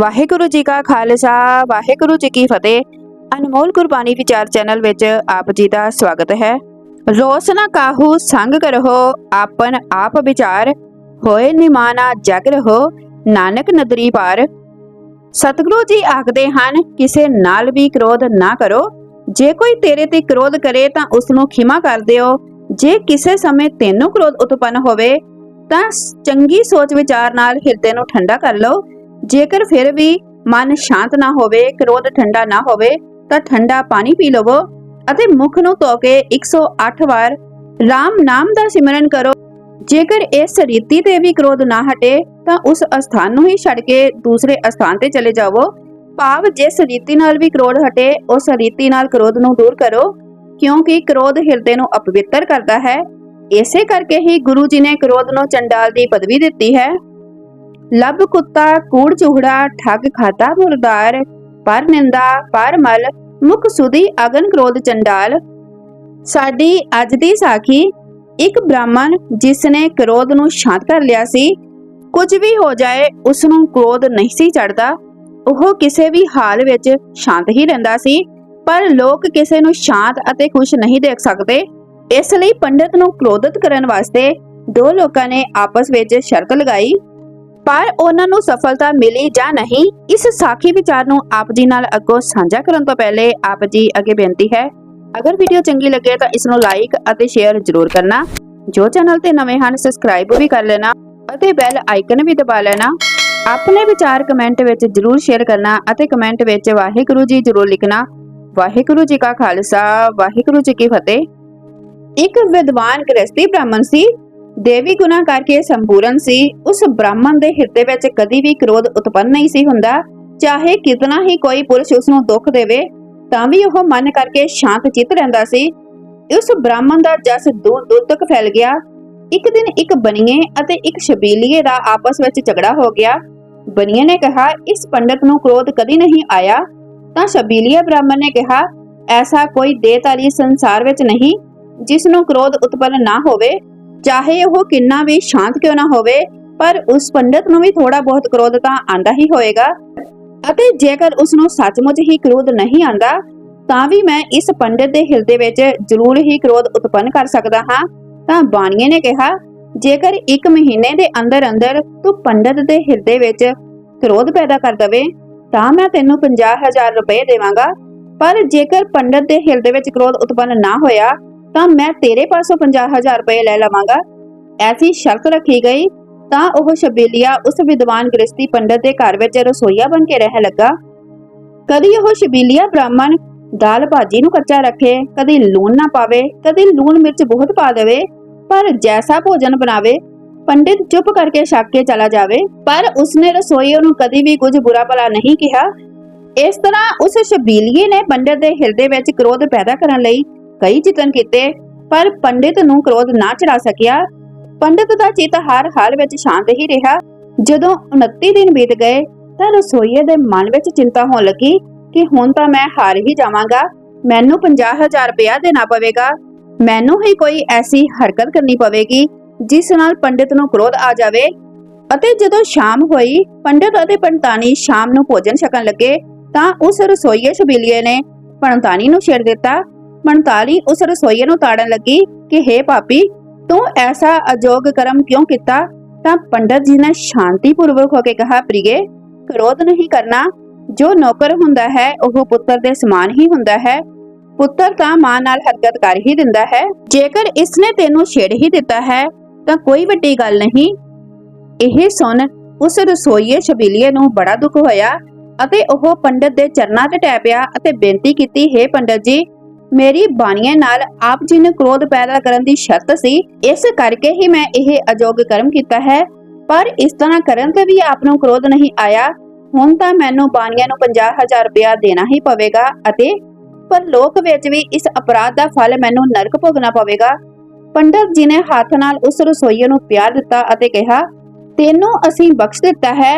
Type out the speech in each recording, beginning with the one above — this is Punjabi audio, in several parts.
ਵਾਹਿਗੁਰੂ ਜੀ ਕਾ ਖਾਲਸਾ, ਵਾਹਿਗੁਰੂ ਜੀ ਕੀ ਫਤਿਹ। ਅਨਮੋਲ ਗੁਰਬਾਣੀ ਵਿਚਾਰ ਚੈਨਲ ਵਿੱਚ ਆਪ ਜੀ ਦਾ ਸਵਾਗਤ ਹੈ। ਰੋਸ ਨਾ ਕਾਹੂ, ਸੰਗ ਕਰੋ ਆਪਨ ਆਪ ਵਿਚਾਰ। ਹੋਏ ਨਿਮਾਨਾ ਜਗ ਰਹੋ, ਨਾਨਕ ਨਦਰੀ ਪਾਰ। ਸਤਿਗੁਰੂ ਜੀ ਆਖਦੇ ਹਨ, ਕਿਸੇ ਨਾਲ ਵੀ ਕ੍ਰੋਧ ਨਾ ਕਰੋ। ਜੇ ਕੋਈ ਤੇਰੇ ਤੇ ਕ੍ਰੋਧ ਕਰੇ ਤਾਂ ਉਸ ਨੂੰ ਖਿਮਾ ਕਰ ਦਿਓ। ਜੇ ਕਿਸੇ ਸਮੇਂ ਤੈਨੂੰ ਕ੍ਰੋਧ ਉਤਪੰਨ ਹੋਵੇ, ਤਾਂ ਚੰਗੀ ਸੋਚ ਵਿਚਾਰ ਨਾਲ ਹਿਰਦੇ ਨੂੰ ਠੰਡਾ ਕਰ ਲਓ। ਜੇਕਰ ਫਿਰ ਵੀ ਮਨ ਸ਼ਾਂਤ ਨਾ ਹੋਵੇ ਕ੍ਰੋਧ ਠੰਡਾ ਨਾ ਹੋਵੇ, ਤਾਂ ਠੰਡਾ ਪਾਣੀ ਪੀ ਲਵੋ ਅਤੇ ਮੁਖ ਨੂੰ ਧੋ ਕੇ 108 ਵਾਰ RAM ਨਾਮ ਦਾ ਸਿਮਰਨ ਕਰੋ। ਜੇਕਰ ਇਸ ਰੀਤੀ ਤੇ ਵੀ ਕ੍ਰੋਧ ਨਾ ਹਟੇ, ਤਾਂ ਉਸ ਅਸਥਾਨ ਨੂੰ ਹੀ ਛੱਡ ਕੇ ਦੂਸਰੇ ਅਸਥਾਨ ਤੇ ਚਲੇ ਜਾਵੋ। ਭਾਵ ਜਿਸ ਰੀਤੀ ਨਾਲ ਵੀ ਕ੍ਰੋਧ ਹਟੇ ਉਸ ਰੀਤੀ ਨਾਲ ਕ੍ਰੋਧ ਨੂੰ ਦੂਰ ਕਰੋ, ਕਿਉਂਕਿ ਕ੍ਰੋਧ ਹਿਰਦੇ ਨੂੰ ਅਪਵਿੱਤਰ ਕਰਦਾ ਹੈ। ਇਸੇ ਕਰਕੇ ਹੀ ਗੁਰੂ ਜੀ ਨੇ ਕ੍ਰੋਧ ਨੂੰ ਚੰਡਾਲ ਦੀ ਪਦਵੀ ਦਿੱਤੀ ਹੈ। ਲੱਭ ਕੁੱਤਾ, ਕੂੜ ਚੂਹੜਾ, ਠੱਗ ਖਾਤਾ ਮੁਰਦਾਰ, ਪਰ ਨਿੰਦਾ, ਪਰ ਮਲ, ਮੁਖ ਸੁਦੀ ਅਗਨ ਕ੍ਰੋਧ ਚੰਡਾਲ। ਸਾਡੀ ਅੱਜ ਦੀ ਸਾਖੀ, ਇੱਕ ਬ੍ਰਾਹਮਣ ਜਿਸ ਨੇ ਕ੍ਰੋਧ ਨੂੰ ਸ਼ਾਂਤ ਕਰ ਲਿਆ ਸੀ, ਕੁਝ ਵੀ ਹੋ ਜਾਏ ਉਸ ਨੂੰ ਕ੍ਰੋਧ ਨਹੀਂ ਸੀ ਚੜਦਾ ਉਹ ਕਿਸੇ ਵੀ ਹਾਲ ਵਿੱਚ ਸ਼ਾਂਤ ਹੀ ਰਹਿੰਦਾ ਸੀ, ਪਰ ਲੋਕ ਕਿਸੇ ਨੂੰ ਸ਼ਾਂਤ ਅਤੇ ਖੁਸ਼ ਨਹੀਂ ਦੇਖ ਸਕਦੇ। ਇਸ ਲਈ ਪੰਡਿਤ ਨੂੰ ਕ੍ਰੋਧਿਤ ਕਰਨ ਵਾਸਤੇ ਦੋ ਲੋਕਾਂ ਨੇ ਆਪਸ ਵਿੱਚ ਸ਼ਰਤ ਲਗਾਈ। ਪਰ ਉਹਨਾਂ ਨੂੰ ਸਫਲਤਾ ਮਿਲੀ ਜਾਂ ਨਹੀਂ, ਇਸ ਸਾਖੀ ਵਿਚਾਰ ਨੂੰ ਆਪ ਜੀ ਨਾਲ ਅੱਗੋਂ ਸਾਂਝਾ ਕਰਨ ਤੋਂ ਪਹਿਲੇ ਆਪ ਜੀ ਅੱਗੇ ਬੇਨਤੀ ਹੈ, ਅਗਰ ਵੀਡੀਓ ਚੰਗੀ ਲੱਗੇ ਤਾਂ ਇਸ ਨੂੰ ਲਾਈਕ ਅਤੇ ਸ਼ੇਅਰ ਜ਼ਰੂਰ ਕਰਨਾ, ਜੋ ਚੈਨਲ ਤੇ ਨਵੇਂ ਹਨ ਸਬਸਕ੍ਰਾਈਬ ਵੀ ਕਰ ਲੈਣਾ ਅਤੇ ਬੈਲ ਆਈਕਨ ਵੀ ਦਬਾ ਲੈਣਾ, ਆਪਣੇ ਵਿਚਾਰ ਕਮੈਂਟ ਵਿੱਚ ਜ਼ਰੂਰ ਸ਼ੇਅਰ ਕਰਨਾ ਅਤੇ ਕਮੈਂਟ ਵਿੱਚ ਵਾਹਿਗੁਰੂ ਜੀ ਜ਼ਰੂਰ ਲਿਖਣਾ, ਵਾਹਿਗੁਰੂ ਜੀ ਕਾ ਖਾਲਸਾ, ਵਾਹਿਗੁਰੂ ਜੀ ਕੀ ਫਤਿਹ। ਇੱਕ ਵਿਦਵਾਨ ਗ੍ਰਸਤੀ ਬ੍ਰਾਹਮਣ ਸੀ ਦੇਵੀ ਗੁਨਾ ਕਰਕੇ ਸੰਪੂਰਨ ਸੀ, ਉਸ ਬ੍ਰਾਹਮਣ ਦੇ ਹਿਰਦੇ ਵਿੱਚ ਕਦੀ ਵੀ ਕ੍ਰੋਧ ਉਤਪੰਨ ਨਹੀਂ ਸੀ ਹੁੰਦਾ। ਚਾਹੇ ਕਿਤਨਾ ਹੀ ਕੋਈ ਪੁਰਸ਼ ਉਸ ਨੂੰ ਦੁੱਖ ਦੇਵੇ, ਤਾਂ ਵੀ ਉਹ ਮਨ ਕਰਕੇ ਸ਼ਾਂਤ ਚਿੱਤ ਰਹਿੰਦਾ ਸੀ। ਉਸ ਬ੍ਰਾਹਮਣ ਦਾ ਜਸ ਦੂਰ ਦੂਰ ਤੱਕ ਫੈਲ ਗਿਆ। ਇੱਕ ਦਿਨ ਇੱਕ ਬਨੀਏ ਅਤੇ ਇੱਕ ਸ਼ਬੀਲੀਏ ਦਾ ਆਪਸ ਵਿੱਚ ਝਗੜਾ ਹੋ ਗਿਆ। ਬਨੀਏ ਨੇ ਕਿਹਾ, ਇਸ ਪੰਡਤ ਨੂੰ ਕ੍ਰੋਧ ਕਦੀ ਨਹੀਂ ਆਇਆ? ਤਾਂ ਸ਼ਬੀਲੀਆ ਬ੍ਰਾਹਮਣ ਨੇ ਕਿਹਾ, ਐਸਾ ਕੋਈ ਦੇਹਤਾਲੀ ਸੰਸਾਰ ਵਿੱਚ ਨਹੀਂ, ਜਿਸ ਨੂੰ ਕ੍ਰੋਧ ਉਤਪੰਨ ਨਾ ਹੋਵੇ ਚਾਹੇ ਉਹ ਕਿੰਨਾ ਵੀ ਸ਼ਾਂਤ ਕਿਉਂ ਨਾ ਹੋਵੇ, ਪਰ ਉਸ ਪੰਡਤ ਨੂੰ ਵੀ ਥੋੜਾ ਬਹੁਤ ਕ੍ਰੋਧ ਤਾਂ ਆਂਦਾ ਹੀ ਹੋਏਗਾ। ਅਤੇ ਜੇਕਰ ਉਸ ਨੂੰ ਸੱਚਮੁੱਚ ਹੀ ਕ੍ਰੋਧ ਨਹੀਂ ਆਂਦਾ ਤਾਂ ਵੀ ਮੈਂ ਇਸ ਪੰਡਤ ਦੇ ਹਿਰਦੇ ਵਿੱਚ ਜ਼ਰੂਰ ਹੀ ਕ੍ਰੋਧ ਉਤਪੰਨ ਕਰ ਸਕਦਾ ਹਾਂ, ਤਾਂ ਬਾਣੀਏ ਨੇ ਕਿਹਾ, ਜੇਕਰ ਇੱਕ ਮਹੀਨੇ ਦੇ ਅੰਦਰ ਅੰਦਰ ਤੂੰ ਪੰਡਤ ਦੇ ਹਿਰਦੇ ਵਿੱਚ ਕ੍ਰੋਧ ਪੈਦਾ ਕਰ ਦਵੇ, ਤਾਂ ਮੈਂ ਤੈਨੂੰ 50000 ਰੁਪਏ ਦੇਵਾਂਗਾ। ਪਰ ਜੇਕਰ ਪੰਡਤ ਦੇ ਹਿਰਦੇ ਵਿੱਚ ਕ੍ਰੋਧ ਉਤਪੰਨ ਨਾ ਹੋਇਆ ਤਾਂ ਮੈਂ ਤੇਰੇ ਪਾਸੋਂ 50000 ਰੁਪਏ ਲੈ ਲਵਾਂਗਾ। ਐਸੀ ਸ਼ਰਤ ਰੱਖੀ ਗਈ, ਤਾਂ ਉਹ ਸ਼ਬੀਲੀਆ ਉਸ ਵਿਦਵਾਨ ਗ੍ਰਸਤੀ ਪੰਡਤ ਦੇ ਘਰ ਵਿੱਚ ਰਸੋਈਆ ਬਣ ਕੇ ਰਹਿ ਲੱਗਾ। ਕਦੀ ਉਹ ਸ਼ਬੀਲੀਆ ਬ੍ਰਾਹਮਣ ਦਾਲ ਭਾਜੀ ਨੂੰ ਕੱਚਾ ਰੱਖੇ, ਕਦੀ ਲੂਣ ਨਾ ਪਾਵੇ, ਕਦੀ ਲੂਣ ਮਿਰਚ ਬਹੁਤ ਪਾ ਦੇਵੇ, ਪਰ ਜੈਸਾ ਭੋਜਨ ਬਣਾਵੇ, ਪੰਡਿਤ ਚੁੱਪ ਕਰਕੇ ਛੱਕ ਕੇ ਚਲਾ ਜਾਵੇ। ਪਰ ਉਸਨੇ ਰਸੋਈਏ ਨੂੰ ਕਦੀ ਵੀ ਕੁਝ ਬੁਰਾ ਭਲਾ ਨਹੀਂ ਕਿਹਾ। ਇਸ ਤਰ੍ਹਾਂ ਉਸ ਸ਼ਬੀਲੀਏ ਨੇ ਪੰਡਿਤ ਦੇ ਹਿਰਦੇ ਵਿੱਚ ਕ੍ਰੋਧ ਪੈਦਾ ਕਰਨ ਲਈ ਕਈ ਯਤਨ ਕੀਤੇ, ਪਰ ਪੰਡਿਤ ਨੂੰ ਕ੍ਰੋਧ ਨਾ ਚੜਾ ਸਕਿਆ। ਪੰਡਿਤ ਦਾ ਚਿੱਤ ਹਰ ਹਾਲ ਵਿੱਚ ਸ਼ਾਂਤ ਹੀ ਰਿਹਾ। ਜਦੋਂ 29 ਦਿਨ ਬੀਤ ਗਏ, ਤਾਂ ਰਸੋਈਏ ਦੇ ਮਨ ਵਿੱਚ ਚਿੰਤਾ ਹੋਣ ਲੱਗੀ ਕਿ ਹੁਣ ਤਾਂ ਮੈਂ ਹਾਰ ਹੀ ਜਾਵਾਂਗਾ। ਮੈਨੂੰ 50000 ਰੁਪਇਆ ਦੇਣਾ ਪਵੇਗਾ। ਮੈਨੂੰ ਹੀ ਕੋਈ ਐਸੀ ਹਰਕਤ ਕਰਨੀ ਪਵੇਗੀ, ਜਿਸ ਨਾਲ ਪੰਡਿਤ ਨੂੰ ਕ੍ਰੋਧ ਆ ਜਾਵੇ। ਅਤੇ ਜਦੋਂ ਸ਼ਾਮ ਹੋਈ, ਪੰਡਿਤ ਅਤੇ ਪੰਡਤਾਨੀ ਸ਼ਾਮ ਨੂੰ ਭੋਜਨ ਛਕਣ ਲੱਗੇ, ਤਾਂ ਉਸ ਰਸੋਈਏ ਸ਼ਬੀਲੀਏ ਨੇ ਪੰਤਾਨੀ ਨੂੰ ਛੇੜ ਦਿੱਤਾ। ਪੰਡਤਾਲੀ ਉਸ ਰਸੋਈਏ ਨੂੰ ਤਾੜਨ ਲੱਗੀ ਕਿ हे ਪਾਪੀ ਤੂੰ ਐਸਾ ਅਜੋਗ ਕਰਮ ਕਿਉਂ ਕੀਤਾ? ਤਾਂ ਪੰਡਤ ਜੀ ਨੇ ਸ਼ਾਂਤੀਪੂਰਵਕ ਹੋ ਕੇ ਕਹਾ, ਪ੍ਰਿਏ, ਕ੍ਰੋਧ ਨਹੀਂ ਕਰਨਾ। ਜੋ ਨੌਕਰ ਹੁੰਦਾ ਹੈ, ਉਹ ਪੁੱਤਰ ਦੇ ਸਮਾਨ ਹੀ ਹੁੰਦਾ ਹੈ। ਪੁੱਤਰ ਤਾਂ ਮਾਂ ਨਾਲ ਹਰਕਤ ਕਰ ਹੀ ਦਿੰਦਾ ਹੈ। ਜੇਕਰ ਇਸ ਨੇ ਤੈਨੂੰ ਛੇੜ ਹੀ ਦਿੱਤਾ ਹੈ, ਤਾਂ ਕੋਈ ਵੱਡੀ ਗੱਲ ਨਹੀਂ। ਇਹ ਸੁਣ ਉਸ ਰਸੋਈਏ ਸ਼ਬੀਲੀਏ ਨੂੰ ਬੜਾ ਦੁੱਖ ਹੋਇਆ ਅਤੇ ਉਹ ਪੰਡਤ ਦੇ ਚਰਨਾਂ ਤੇ ਟੈ ਪਿਆ ਅਤੇ ਬੇਨਤੀ ਕੀਤੀ, ਹੈ ਪੰਡਤ ਜੀ ਮੇਰੀ ਬਾਣੀਆਂ ਨਾਲ ਆਪ ਜੀ ਨੇ ਕ੍ਰੋਧ ਪੈਦਾ ਕਰਨ ਦੀ ਸ਼ਰਤ ਸੀ। ਇਸ ਕਰਕੇ ਹੀ ਮੈਂ ਇਹ ਅਜੋਗ ਕਰਮ ਕੀਤਾ ਹੈ। ਪਰ ਇਸ ਤਰ੍ਹਾਂ ਕਰਨ ਤੇ ਵੀ ਆਪ ਨੂੰ ਕ੍ਰੋਧ ਨਹੀਂ ਆਇਆ। ਹੁਣ ਤਾਂ ਮੈਨੂੰ ਬਾਣੀਆਂ ਨੂੰ 50000 ਰੁਪਇਆ ਦੇਣਾ ਹੀ ਪਵੇਗਾ ਅਤੇ ਪਰ ਲੋਕ ਵਿੱਚ ਵੀ ਇਸ ਅਪਰਾਧ ਦਾ ਫਲ ਮੈਨੂੰ ਨਰਕ ਭੋਗਣਾ ਪਵੇਗਾ। ਪੰਡਤ ਜੀ ਨੇ ਹੱਥ ਨਾਲ ਉਸ ਰਸੋਈਏ ਨੂੰ ਪਿਆਰ ਦਿੱਤਾ ਅਤੇ ਕਿਹਾ, ਤੈਨੂੰ ਅਸੀਂ ਬਖਸ਼ ਦਿੱਤਾ ਹੈ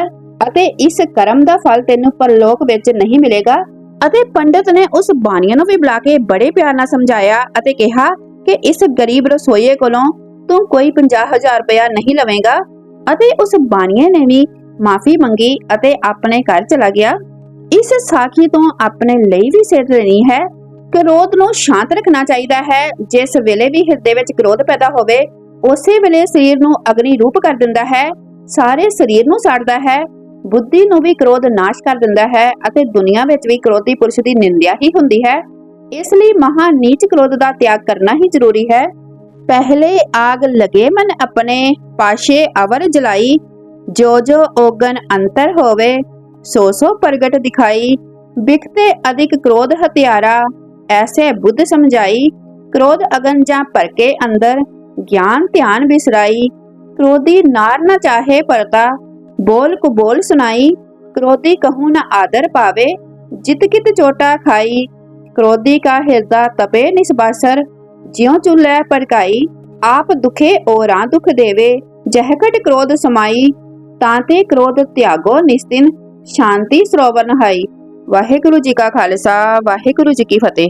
ਅਤੇ ਇਸ ਕਰਮ ਦਾ ਫਲ ਤੈਨੂੰ ਪਰਲੋਕ ਵਿੱਚ ਨਹੀਂ ਮਿਲੇਗਾ। ਅਤੇ ਪੰਡਤ ਨੇ ਉਸ ਬਾਣੀਆਂ ਨੂੰ ਵੀ ਬੁਲਾ ਕੇ ਬੜੇ ਪਿਆਰ ਨਾਲ ਸਮਝਾਇਆ ਅਤੇ ਕਿਹਾ ਕਿ ਇਸ ਗਰੀਬ ਰਸੋਈਏ ਕੋਲੋਂ ਤੂੰ ਕੋਈ 50000 ਰੁਪਇਆ ਨਹੀਂ ਲਵੇਂਗਾ ਅਤੇ ਉਸ ਬਾਣੀਏ ਨੇ ਵੀ ਮਾਫੀ ਮੰਗੀ ਅਤੇ ਆਪਣੇ ਘਰ ਚਲਾ ਗਿਆ। ਇਸ ਸਾਖੀ ਤੋਂ ਆਪਣੇ ਲਈ ਵੀ ਸਿੱਧ ਲੈਣੀ ਹੈ। ਕ੍ਰੋਧ ਨੂੰ ਸ਼ਾਂਤ ਰੱਖਣਾ ਚਾਹੀਦਾ ਹੈ। ਜਿਸ ਵੇਲੇ ਵੀ ਹਿਰਦੇ ਵਿੱਚ ਕ੍ਰੋਧ ਪੈਦਾ ਹੋਵੇ, ਉਸੇ ਵੇਲੇ ਸਰੀਰ ਨੂੰ ਅਗਨੀ ਰੂਪ ਕਰ ਦਿੰਦਾ ਹੈ। ਸਾਰੇ ਸਰੀਰ ਨੂੰ ਸਾੜਦਾ ਹੈ। ਬੁੱਧੀ ਨੂੰ ਵੀ ਕ੍ਰੋਧ ਨਾਸ਼ ਕਰ ਦਿੰਦਾ ਹੈ ਅਤੇ ਦੁਨੀਆ ਵਿੱਚ ਵੀ ਕ੍ਰੋਧੀ ਪੁਰਸ਼ ਦੀ ਨਿੰਦਿਆ ਹੀ ਹੁੰਦੀ ਹੈ। ਇਸ ਲਈ ਮਹਾ ਨੀਚ ਕ੍ਰੋਧ ਦਾ ਤਿਆਗ ਕਰਨਾ ਹੀ ਜ਼ਰੂਰੀ ਹੈ। ਪਹਿਲੇ ਆਗ ਲਗੇ ਮਨ ਆਪਣੇ, ਪਾਸ਼ੇ ਅਵਰ ਜਲਾਈ। ਜੋ ਜੋ ਓਗਨ ਅੰਤਰ ਹੋਵੇ, ਸੋ ਸੋ ਪ੍ਰਗਟ ਦਿਖਾਈ। ਬਿਖਤੇ ਅਧਿਕ ਕ੍ਰੋਧ ਹਤਿਆਰਾ ਐਸੇ ਬੁੱਧ ਸਮਝਾਈ। ਕ੍ਰੋਧ ਅਗਨ ਜਾਂ ਭਰਕੇ ਅੰਦਰ, ਗਿਆਨ ਧਿਆਨ ਬਿਸਰਾਈ। ਕ੍ਰੋਧੀ ਨਾਰ ਨਾ ਚਾਹੇ ਪਰਤਾ ਬੋਲ ਕੁ ਬੋਲ ਸੁਨਾਈ ਕ੍ਰੋਧੀ ਕਹੂ ਨ ਆਦਰ ਪਾਵੇ, ਜਿਤ ਕਿਤ ਚੋਟਾ ਖਾਈ। ਕ੍ਰੋਧੀ ਕਾ ਹਿਰਦਾ ਤਪੇ ਨਿਸਬਾਸਰ ਜਿਉ ਚੁਲੈ ਪਰਕਾਈ ਆਪ ਦੁਖੇ ਔਰਾਂ ਦੁਖ ਦੇਵੇ ਜਹ ਘਟ ਕ੍ਰੋਧ ਸਮਾਈ। ਤਾਂ ਤੇ ਕ੍ਰੋਧ ਤਿਆਗੋ ਨਿਸਤਿਨ ਸ਼ਾਂਤੀ ਸਰੋਵਰ ਨਹਾਈ। ਵਾਹਿਗੁਰੂ ਜੀ ਕਾ ਖਾਲਸਾ, ਵਾਹਿਗੁਰੂ ਜੀ ਕੀ ਫਤਿਹ।